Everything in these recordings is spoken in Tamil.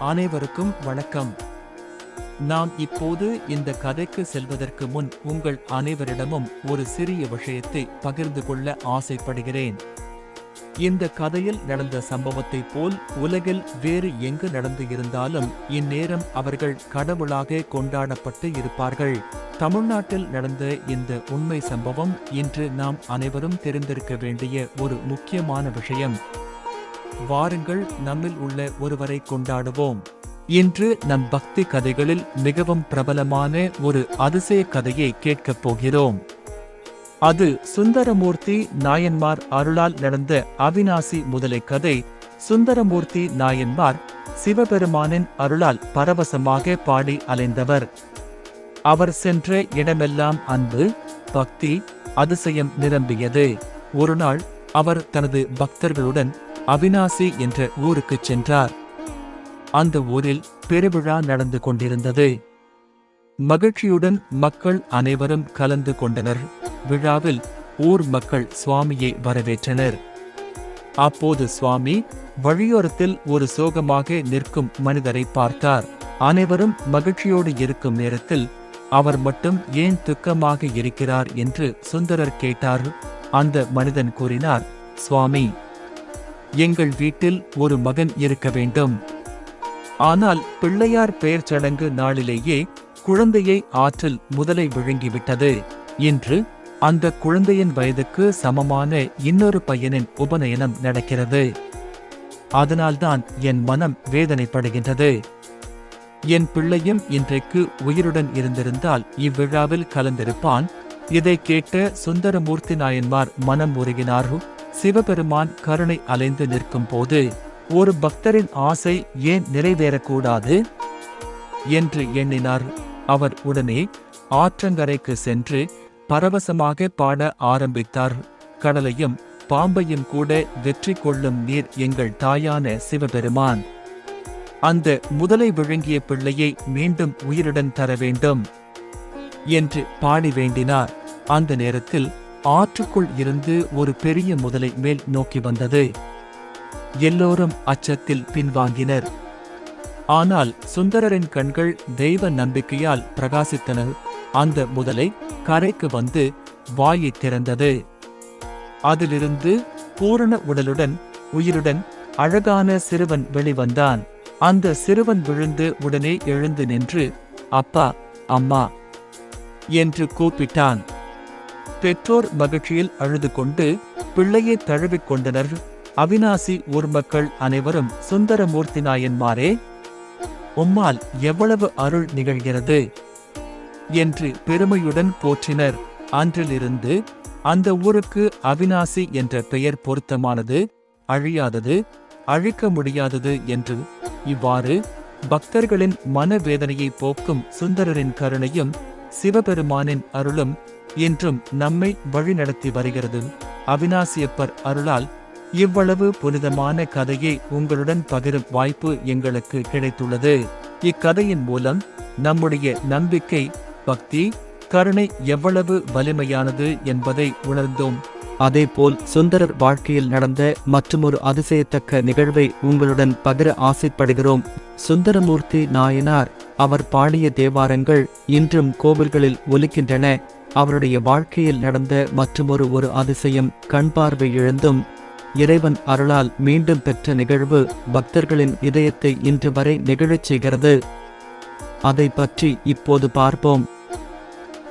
அனைவருக்கும் வணக்கம். நாம் இப்போது இந்த கதைக்கு செல்வதற்கு முன் உங்கள் அனைவரிடமும் ஒரு சிறிய விஷயத்தை பகிர்ந்து கொள்ள ஆசைப்படுகிறேன். இந்த கதையில் நடந்த சம்பவத்தைப் போல் உலகில் வேறு எங்கு நடந்து இருந்தாலும் இந்நேரம் அவர்கள் கடவுளாக கொண்டாடப்பட்டு இருப்பார்கள். தமிழ்நாட்டில் நடந்த இந்த உண்மை சம்பவம் இன்று நாம் அனைவரும் தெரிந்திருக்க வேண்டிய ஒரு முக்கியமான விஷயம். வாருங்கள் நம்மில் உள்ள ஒருவரை கொண்டாடுவோம். இன்று நம் பக்தி கதைகளில் மிகவும் பிரபலமான ஒரு அதிசய கதையை கேட்கப் போகிறோம். அது சுந்தரமூர்த்தி நாயன்மார் அருளால் நடந்த அவிநாசி முதலை கதை. சுந்தரமூர்த்தி நாயன்மார் சிவபெருமானின் அருளால் பரவசமாக பாடி அலைந்தவர். அவர் சென்ற இடமெல்லாம் அன்பு பக்தி அதிசயம் நிரம்பியது. ஒருநாள் அவர் தனது பக்தர்களுடன் அவினாசி என்ற ஊருக்குச் சென்றார். அந்த ஊரில் பெருவிழா நடந்து கொண்டிருந்தது. மகிழ்ச்சியுடன் மக்கள் அனைவரும் கலந்து கொண்டனர். விழாவில் ஊர் மக்கள் சுவாமியை வரவேற்றனர். அப்போது சுவாமி வழியோரத்தில் ஒரு சோகமாக நிற்கும் மனிதரை பார்த்தார். அனைவரும் மகிழ்ச்சியோடு இருக்கும் நேரத்தில் அவர் மட்டும் ஏன் துக்கமாக இருக்கிறார் என்று சுந்தரர் கேட்டார். அந்த மனிதன் கூறினார் சுவாமி எங்கள் வீட்டில் ஒரு மகன் இருக்க வேண்டும். ஆனால் பிள்ளையார் பெயர் சடங்கு நாளிலேயே குழந்தையை ஆற்றில் முதலை விழுங்கிவிட்டது இன்று அந்த குழந்தையின் வயதுக்கு சமமான இன்னொரு பையனின் உபநயனம் நடக்கிறது. அதனால்தான் என் மனம் வேதனைப்படுகின்றது. என் பிள்ளையும் இன்றைக்கு உயிருடன் இருந்திருந்தால் இவ்விழாவில் கலந்திருப்பான். இதை கேட்ட சுந்தரமூர்த்தி நாயன்மார் மனம் உருகினார்கள் சிவபெருமான் கருணை அலைந்து நிற்கும் போது ஒரு பக்தரின் ஆசை ஏன் நிறைவேறக்கூடாது? என்று எண்ணினார். அவர் உடனே ஆற்றங்கரைக்கு சென்று பரவசமாக பாட ஆரம்பித்தார். கடலையும் பாம்பையும் கூட வெற்றி கொள்ளும் நீர் எங்கள் தாயான சிவபெருமான். அந்த முதலை விழுங்கிய பிள்ளையை மீண்டும் உயிருடன் தர வேண்டும் என்று பாடி வேண்டினார். அந்த நேரத்தில் ஆற்றுக்குள் இருந்து ஒரு பெரிய முதலை மேல் நோக்கி வந்தது. எல்லோரும் அச்சத்தில் பின்வாங்கினர். ஆனால் சுந்தரரின் கண்கள் தெய்வ நம்பிக்கையால் பிரகாசித்தன. அந்த முதலை கரைக்கு வந்து வாயை திறந்தது. அதிலிருந்து பூரண உடலுடன் உயிருடன் அழகான சிறுவன் வெளிவந்தான். அந்த சிறுவன் விழுந்து உடனே எழுந்து நின்று அப்பா அம்மா என்று கூப்பிட்டான். பெற்றோர் மகிழ்ச்சியில் அழுது கொண்டு பிள்ளையை தழுவிக் கொண்டனர். அவிநாசி ஊர் மக்கள் அனைவரும் சுந்தரமூர்த்தி நாயன்மாரே உம்மால் எவ்வளவு அருள் நிகழ்கிறது என்று பெருமையுடன் போற்றினர். அன்றிலிருந்து அந்த ஊருக்கு அவிநாசி என்ற பெயர் பொருத்தமானது அழியாதது அழிக்க முடியாதது என்று. இவ்வாறு பக்தர்களின் மனவேதனையை போக்கும் சுந்தரரின் கருணையும் சிவபெருமானின் அருளும் இன்றும் நம்மை வழிநடத்தி வருகிறது. அவிநாசியப்பர் அருளால் இவ்வளவு புனிதமான கதையை உங்களுடன் பகிரும் வாய்ப்பு எங்களுக்கு கிடைத்துள்ளது. இக்கதையின் மூலம் நம்முடைய நம்பிக்கை பக்தி கருணை எவ்வளவு வலிமையானது என்பதை உணர்ந்தோம். அதேபோல் சுந்தரர் வாழ்க்கையில் நடந்த மற்றுமொரு அதிசயத்தக்க நிகழ்வை உங்களுடன் பகிர ஆசைப்படுகிறோம். சுந்தரமூர்த்தி நாயனார் அவர் பாடிய தேவாரங்கள் இன்றும் கோவில்களில் ஒலிக்கின்றன. அவருடைய வாழ்க்கையில் நடந்த மற்றுமொரு ஒரு அதிசயம் கண் பார்வை இழந்தும் இறைவன் அருளால் மீண்டும் பெற்ற நிகழ்வு பக்தர்களின் இதயத்தை இன்று வரை நிகழச் செய்கிறது. அதை பற்றி இப்போது பார்ப்போம்.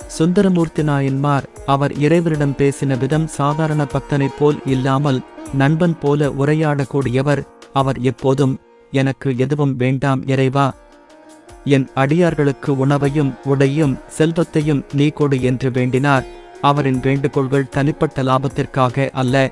சுந்தரமூர்த்தி நாயன்மார் அவர் இறைவரிடம் பேசின விதம் சாதாரண பக்தனைப் போல் இல்லாமல் நண்பன் போல உரையாடக்கூடியவர் அவர் எப்போதும் எனக்கு எதுவும் வேண்டாம் இறைவா என் அடியார்களுக்கு உணவையும் உடையும் செல்வத்தையும் நீ கொடு என்று வேண்டினார். அவரின் வேண்டுகோள்கள் தனிப்பட்ட லாபத்திற்காக அல்ல.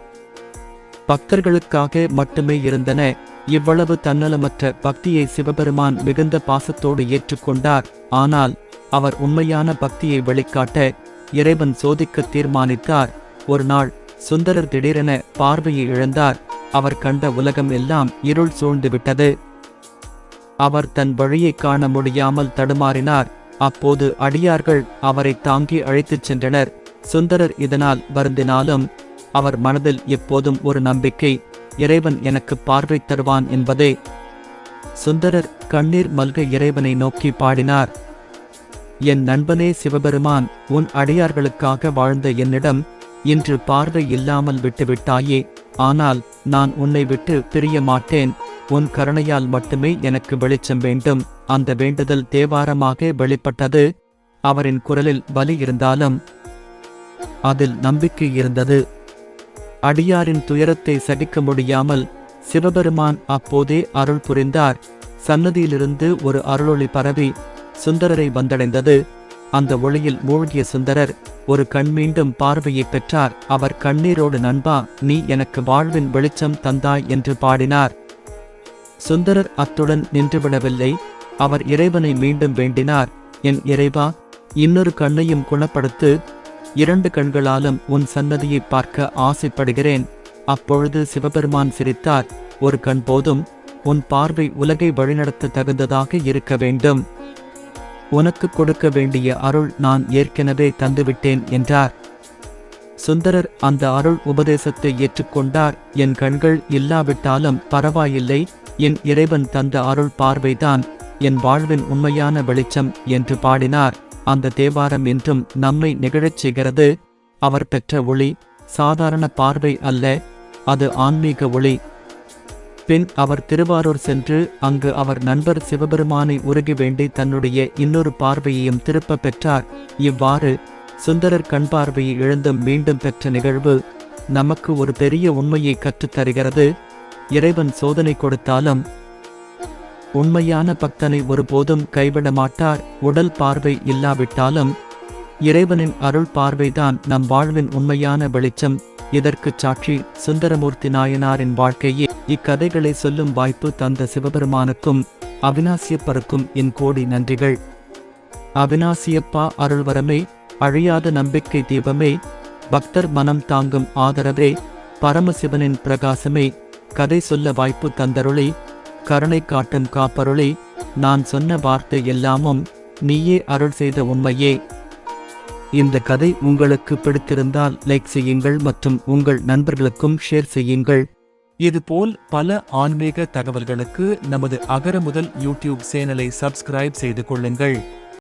பக்தர்களுக்காக மட்டுமே இருந்தன. இவ்வளவு தன்னலமற்ற பக்தியை சிவபெருமான் மிகுந்த பாசத்தோடு ஏற்றுக்கொண்டார். ஆனால் அவர் உண்மையான பக்தியை வெளிக்காட்ட இறைவன் சோதிக்க தீர்மானித்தார். ஒரு நாள் சுந்தரர் திடீரென பார்வையை இழந்தார். அவர் கண்ட உலகம் எல்லாம் இருள் சூழ்ந்து விட்டது அவர் தன் வழியை காண முடியாமல் தடுமாறினார். அப்போது அடியார்கள் அவரை தாங்கி அழைத்துச் சென்றனர். சுந்தரர் இதனால் வருந்தினாலும் அவர் மனதில் எப்போதும் ஒரு நம்பிக்கை இறைவன் எனக்கு பார்வை தருவான் என்பதே. சுந்தரர் கண்ணீர் மல்க இறைவனை நோக்கி பாடினார். என் நண்பனே சிவபெருமான் உன் அடியார்களுக்காக வாழ்ந்த என்னிடம் இன்று பார்வை இல்லாமல் விட்டுவிட்டாயே. ஆனால் நான் உன்னை விட்டு பிரிய மாட்டேன். உன் கருணையால் மட்டுமே எனக்கு வெளிச்சம் வேண்டும். அந்த வேண்டுதல் தேவாரமாக வெளிப்பட்டது. அவரின் குரலில் வலி இருந்தாலும் அதில் நம்பிக்கை இருந்தது. அடியாரின் துயரத்தை சகிக்க முடியாமல் சிவபெருமான் அப்போதே அருள் புரிந்தார். சன்னதியிலிருந்து ஒரு அருளொளி பரவி சுந்தரரை வந்தடைந்தது. அந்த ஒளியில் மூழ்கிய சுந்தரர் ஒரு கண் மீண்டும் பார்வையை பெற்றார். அவர் கண்ணீரோடு நண்பா நீ எனக்கு வாழ்வின் வெளிச்சம் தந்தாய் என்று பாடினார். சுந்தரர் அத்துடன் நின்றுவிடவில்லை. அவர் இறைவனை மீண்டும் வேண்டினார். என் இறைவா இன்னொரு கண்ணையும் குணப்படுத்து இரண்டு கண்களாலும் உன் சன்னதியை பார்க்க ஆசைப்படுகிறேன் அப்பொழுது சிவபெருமான் சிரித்தார். ஒரு கண் போதும். உன் பார்வை உலகை வழிநடத்த தகுந்ததாக இருக்க வேண்டும். உனக்கு கொடுக்க வேண்டிய அருள் நான் ஏற்கனவே தந்துவிட்டேன் என்றார். சுந்தரர் அந்த அருள் உபதேசத்தை ஏற்றுக்கொண்டார். என் கண்கள் இல்லாவிட்டாலும் பரவாயில்லை. என் இறைவன் தந்த அருள் பார்வைதான். என் வாழ்வின் உண்மையான வெளிச்சம் என்று பாடினார். அந்த தேவாரம் என்றும் நம்மை நிகழச் செய்கிறது. அவர் பெற்ற ஒளி சாதாரண பார்வை அல்ல. அது ஆன்மீக ஒளி. பின் அவர் திருவாரூர் சென்று அங்கு அவர் நண்பர் சிவபெருமானை உருகி வேண்டி தன்னுடைய இன்னொரு பார்வையையும் திருப்ப பெற்றார். இவ்வாறு சுந்தரர் கண் பார்வையை இழந்தும் மீண்டும் பெற்ற நிகழ்வு நமக்கு ஒரு பெரிய உண்மையை கற்றுத் தருகிறது. இறைவன் சோதனை கொடுத்தாலும் உண்மையான பக்தனை ஒருபோதும் கைவிட மாட்டார். உடல் பார்வை இல்லாவிட்டாலும் இறைவனின் அருள் பார்வைதான் நம் வாழ்வின் உண்மையான வெளிச்சம். இதற்குச் சாட்சி? சுந்தரமூர்த்தி நாயனாரின் வாழ்க்கையே இக்கதைகளை சொல்லும் வாய்ப்பு தந்த சிவபெருமானுக்கும் அவினாசியப்பருக்கும் என் கோடி நன்றிகள். அவினாசியப்பா அருள்வரமே அழியாத நம்பிக்கை தீபமே பக்தர் மனம் தாங்கும் ஆதரவே பரமசிவனின் பிரகாசமே கதை சொல்ல வாய்ப்பு தந்தருளி கருணை காட்டும் காப்பருளி நான் சொன்ன வார்த்தை எல்லாமும் நீயே அருள் செய்த உண்மையே. இந்த கதை உங்களுக்கு பிடித்திருந்தால் லைக் செய்யுங்கள் மற்றும் உங்கள் நண்பர்களுக்கும் ஷேர் செய்யுங்கள். இதுபோல் பல ஆன்மீக தகவல்களுக்கு நமது அகர முதல் யூடியூப் சேனலை சப்ஸ்கிரைப் செய்து கொள்ளுங்கள்.